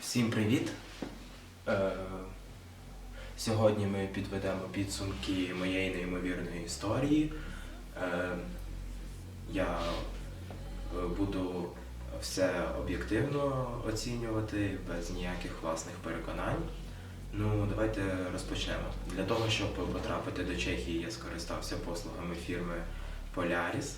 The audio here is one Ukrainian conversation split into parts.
Всім привіт! Е, сьогодні ми підведемо підсумки моєї неймовірної історії. Е, я е, буду все об'єктивно оцінювати, без ніяких власних переконань. Ну, давайте розпочнемо. Для того, щоб потрапити до Чехії, я скористався послугами фірми Polaris.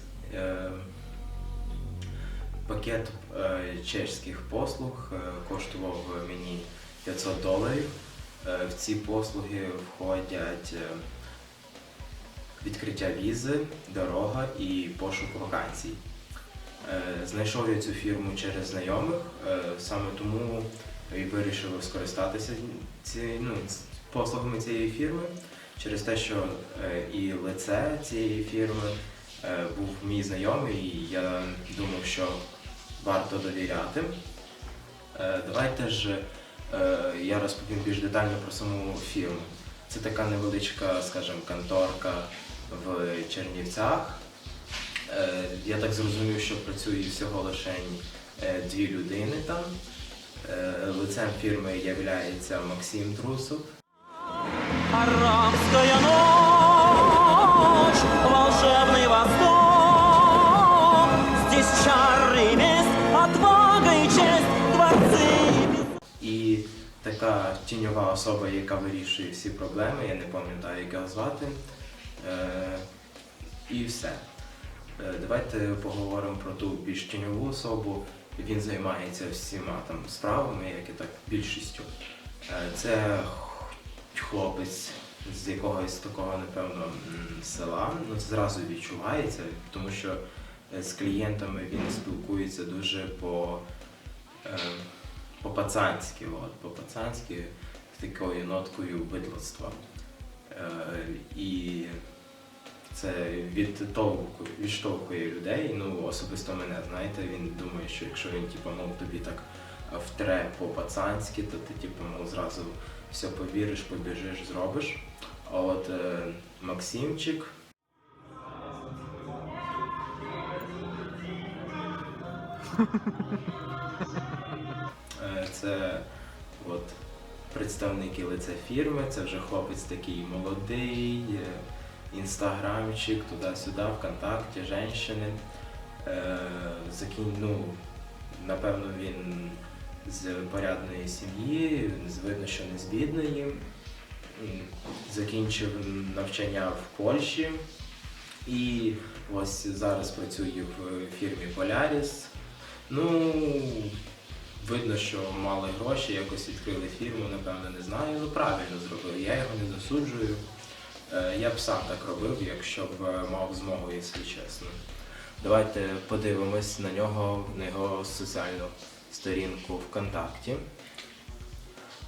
Пакет е, чешських послуг е, коштував мені 500 доларів. Е, в ці послуги входять відкриття візи, дорога і пошук вакансій. Знайшов я цю фірму через знайомих, саме тому і вирішив скористатися ці, ну, послугами цієї фірми через те, що і лице цієї фірми був мій знайомий, і я думав, що варто довіряти. Е, Давайте ж е, я розповім більш детально про саму фірму. Це така невеличка, скажімо, конторка в Чернівцях. Е, Я так зрозумів, що працює всього лише дві людини там. Лицем фірми є Максим Трусов. Арабская така тіньова особа, яка вирішує всі проблеми, я не пам'ятаю, як його звати. Е, і все. Е, давайте поговоримо про ту більш тіньову особу. Він займається всіма там справами, як і так більшістю. Е, це хлопець з якогось такого, напевно, села. Ну, зразу відчувається, тому що з клієнтами він спілкується дуже по. Е, по-пацанськи, по-пацанськи, з такою ноткою бидлоцтва. Е, і це відтовкує, відштовхує людей. Ну, особисто мене, знаєте, він думає, що якщо він типу, мов тобі так втре по-пацанськи, то ти типу, мов, зразу все повіриш, побіжиш, зробиш. А от е, Максимчик. Це от представники лице фірми, це вже хлопець такий молодий, е, інстаграмчик, туди-сюди, ВКонтакті, женщини. Е, Закін... ну, напевно, він з порядної сім'ї, видно, що не з бідної. Закінчив навчання в Польщі і ось зараз працює в фірмі Polaris. Ну, Видно, що мали гроші, якось відкрили фірму, напевно, не знаю. Ну правильно зробили. Я його не засуджую. Е, Я б сам так робив, якщо б е, мав змогу, якщо чесно. Давайте подивимось на нього, на його соціальну сторінку ВКонтакті.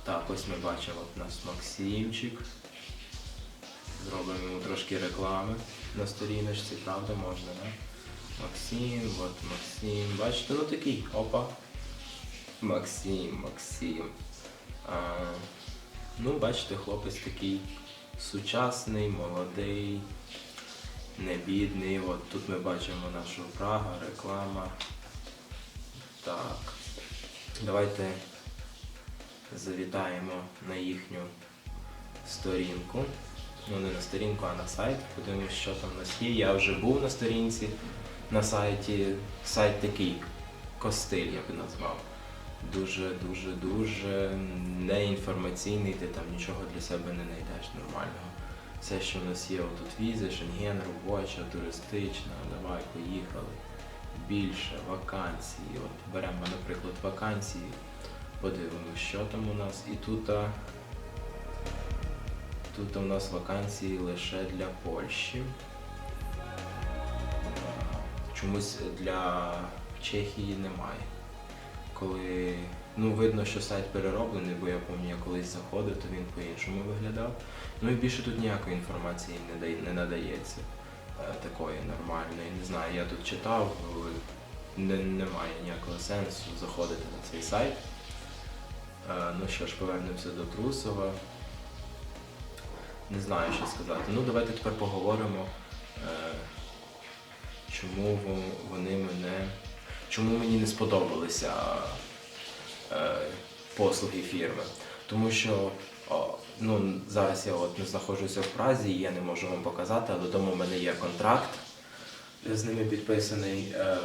Так, ось ми бачимо у нас Максимчик. Зробимо йому трошки реклами на сторіночці, правда, можна, да? Максим, от Максим. Бачите, ну такий, опа. Максим, Максим. А, ну, бачите, хлопець такий сучасний, молодий, не бідний. От тут ми бачимо нашу Прага, реклама. Так. Давайте завітаємо на їхню сторінку. Ну, не на сторінку, а на сайт. Подивимось, що там у нас є. Я вже був на сторінці на сайті. Сайт такий костиль, я би назвав дуже, дуже, дуже неінформаційний, ти там нічого для себе не знайдеш нормального. Все, що в нас є, отут візи, шенген, робоча, туристична, давай, поїхали. Більше вакансії. От беремо, наприклад, вакансії, подивимося, що там у нас. І тут, тут у нас вакансії лише для Польщі. Чомусь для Чехії немає коли ну видно, що сайт перероблений, бо я пам'ятаю, я колись заходив, то він по-іншому виглядав. Ну і більше тут ніякої інформації не дає, не надається е, такої нормальної. Не знаю, я тут читав, не, немає ніякого сенсу заходити на цей сайт. Е, ну що ж, повернемося до Трусова. Не знаю, що сказати. Ну, давайте тепер поговоримо, е, чому вони мене чому мені не сподобалися е, послуги фірми? Тому що ну, зараз я от не знаходжуся в Празі, і я не можу вам показати, але вдома в мене є контракт з ними підписаний. Е,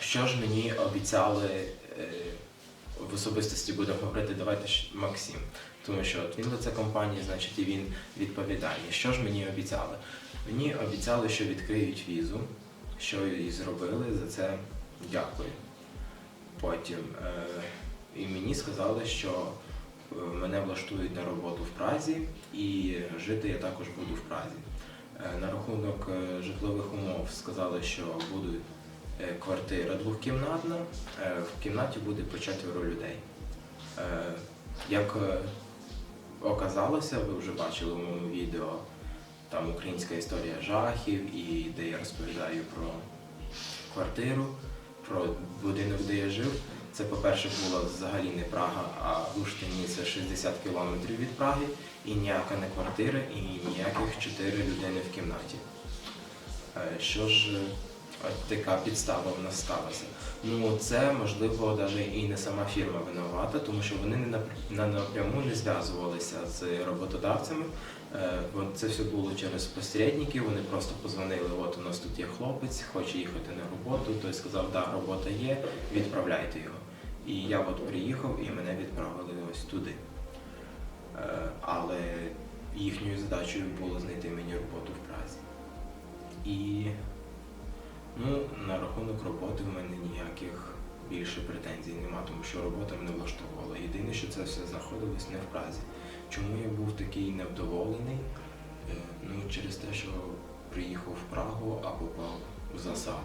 що ж мені обіцяли е, в особистості будемо говорити, давайте Максим. Тому що от він лице компанії, значить і він відповідальний. Що ж мені обіцяли? Мені обіцяли, що відкриють візу, що і зробили, за це дякую. Потім е, і мені сказали, що е, мене влаштують на роботу в Празі, і жити я також буду в Празі. Е, На рахунок е, житлових умов сказали, що буде квартира двохкімнатна, е, в кімнаті буде по четверо людей. Е, Як е, оказалося, ви вже бачили в моєму відео там українська історія жахів, і де я розповідаю про квартиру, про будинок, де я жив. Це, по-перше, була взагалі не Прага, а Луштині це 60 кілометрів від Праги, і ніяка не квартира, і ніяких чотири людини в кімнаті. Е, Що ж, така підстава в нас сталася. Ну, це можливо навіть і не сама фірма винувата, тому що вони не на- напряму не зв'язувалися з роботодавцями. Е, Це все було через посередників. Вони просто позвонили: от у нас тут є хлопець, хоче їхати на роботу. Той сказав, да, робота є, відправляйте його. І я от приїхав і мене відправили ось туди. Е, Але їхньою задачею було знайти мені роботу в Празі. І ну, на рахунок роботи в мене ніяких більше претензій нема, тому що робота мене влаштовувала. Єдине, що це все знаходилось не в Празі. Чому я був такий невдоволений? Е, Ну, через те, що приїхав в Прагу, а попав в засаду.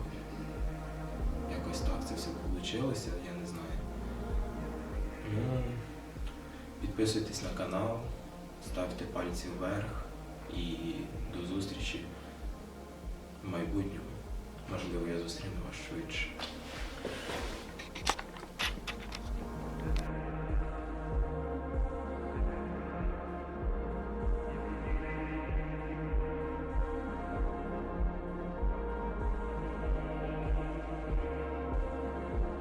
Якось так це все вийшло, я не знаю. Ну, підписуйтесь на канал, ставте пальці вверх і до зустрічі в майбутньому. Może by mnie zastrzymywać, czy...